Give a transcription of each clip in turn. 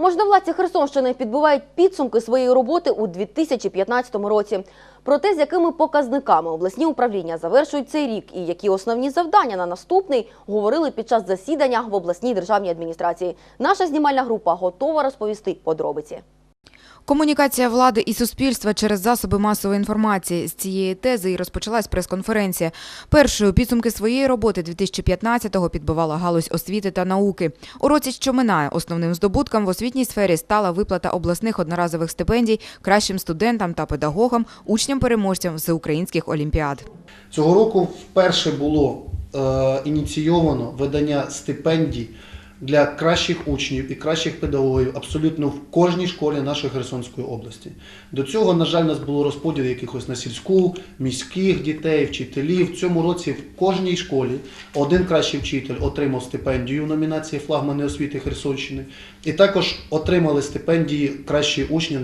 Можновладці Херсонщини підбивають підсумки своєї роботи у 2015 році. Про те, з якими показниками обласні управління завершують цей рік і які основні завдання на наступний, говорили під час засідання в обласній державній адміністрації. Наша знімальна група готова розповісти подробиці. Комунікація влади і суспільства через засоби масової інформації з цієї тези і розпочалась прес-конференція. Першою підсумки своєї роботи 2015-го підбивала галузь освіти та науки. У році, що минає, основним здобутком в освітній сфері стала виплата обласних одноразових стипендій кращим студентам та педагогам, учням-переможцям всеукраїнських олімпіад. Цього року вперше було е, ініційовано видання стипендій для кращих учнів і кращих педагогів абсолютно в кожній школі нашої Херсонської області. До цього, на жаль, у нас було розподіл якихось на сільську, міських дітей, вчителів. В цьому році в кожній школі один кращий вчитель отримав стипендію номінації Флагмани освіти Херсонщини. І також отримали стипендії кращі учні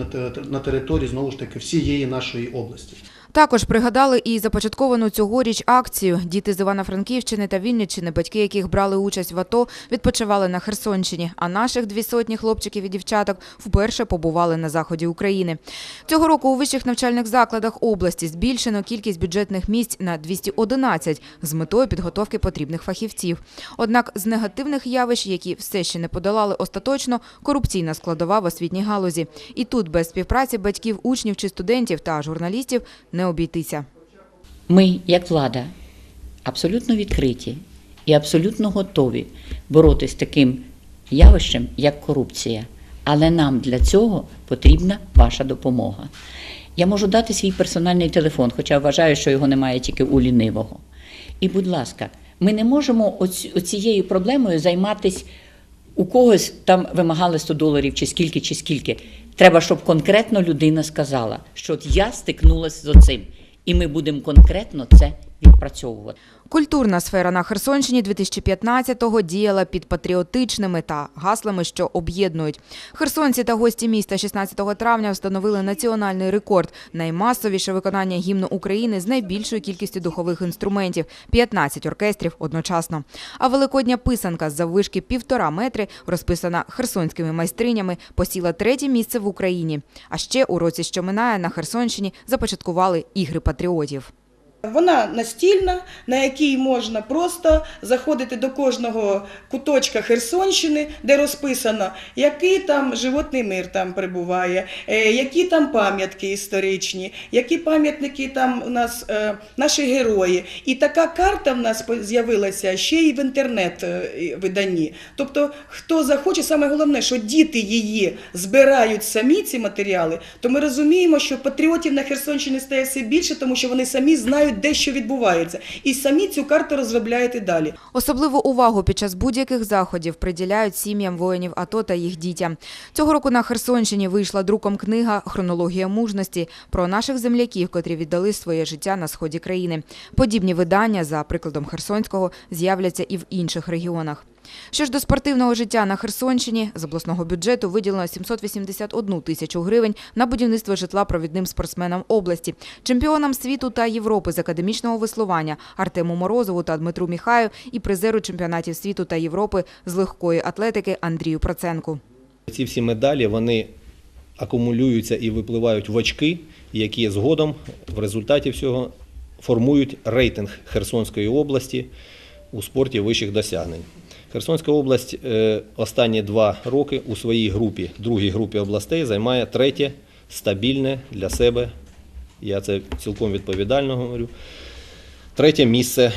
на території знову ж таки всієї нашої області. Також пригадали і започатковану цьогоріч акцію. Діти з Івано-Франківщини та Вінниччини, батьки яких брали участь в АТО, відпочивали на Херсонщині. А наших дві сотні хлопчиків і дівчаток вперше побували на заході України. Цього року у вищих навчальних закладах області збільшено кількість бюджетних місць на 211 з метою підготовки потрібних фахівців. Однак з негативних явищ, які все ще не подолали остаточно, корупційна складова в освітній галузі. І тут без співпраці батьків, учнів чи студентів та журналістів не обійтися. Ми, як влада, абсолютно відкриті і абсолютно готові боротися з таким явищем, як корупція. Але нам для цього потрібна ваша допомога. Я можу дати свій персональний телефон, хоча вважаю, що його немає тільки у лінивого. І, будь ласка, ми не можемо оцією проблемою займатися у когось там вимагали 100 доларів, чи скільки, чи скільки. Треба, щоб конкретно людина сказала, що от я стикнулася з оцим, і ми будемо конкретно це відпрацьовувати. Культурна сфера на Херсонщині 2015-го діяла під патріотичними та гаслами, що об'єднують. Херсонці та гості міста 16 травня встановили національний рекорд – наймасовіше виконання гімну України з найбільшою кількістю духових інструментів – 15 оркестрів одночасно. А великодня писанка з заввишки півтора метри, розписана херсонськими майстринями, посіла третє місце в Україні. А ще у році, що минає, на Херсонщині започаткували ігри патріотів. Вона настільна, на якій можна просто заходити до кожного куточка Херсонщини, де розписано, який там животний мир там перебуває, е, які там пам'ятки історичні, які пам'ятники там у нас е, наші герої. І така карта в нас з'явилася ще й в інтернет е, виданні. Тобто, хто захоче, саме головне, що діти її збирають самі ці матеріали, то ми розуміємо, що патріотів на Херсонщині стає все більше, тому що вони самі знають, де що відбувається, і самі цю карту розробляють і далі. Особливу увагу під час будь-яких заходів приділяють сім'ям воїнів АТО та їх дітям. Цього року на Херсонщині вийшла друком книга «Хронологія мужності» про наших земляків, котрі віддали своє життя на сході країни. Подібні видання, за прикладом Херсонського, з'являться і в інших регіонах. Що ж до спортивного життя на Херсонщині, з обласного бюджету виділено 781 тисячу гривень на будівництво житла провідним спортсменам області, чемпіонам світу та Європи з академічного веслування Артему Морозову та Дмитру Міхаю і призеру чемпіонатів світу та Європи з легкої атлетики Андрію Проценку. Ці всі медалі вони акумулюються і випливають в очки, які згодом в результаті всього формують рейтинг Херсонської області у спорті вищих досягнень. Херсонська область е, останні два роки у своїй групі, другій групі областей, займає третє стабільне для себе. Я це цілком відповідально говорю. Третє місце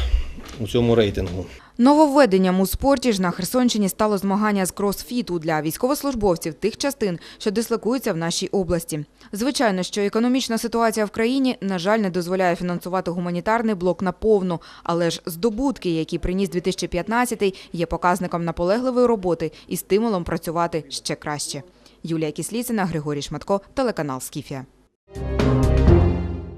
у цьому рейтингу. Нововведенням у спорті ж на Херсонщині стало змагання з кросфіту для військовослужбовців тих частин, що дислокуються в нашій області. Звичайно, що економічна ситуація в країні, на жаль, не дозволяє фінансувати гуманітарний блок наповну, але ж здобутки, які приніс 2015-й, є показником наполегливої роботи і стимулом працювати ще краще. Юлія Кісліцина, Григорій Шматко, телеканал Скіфія.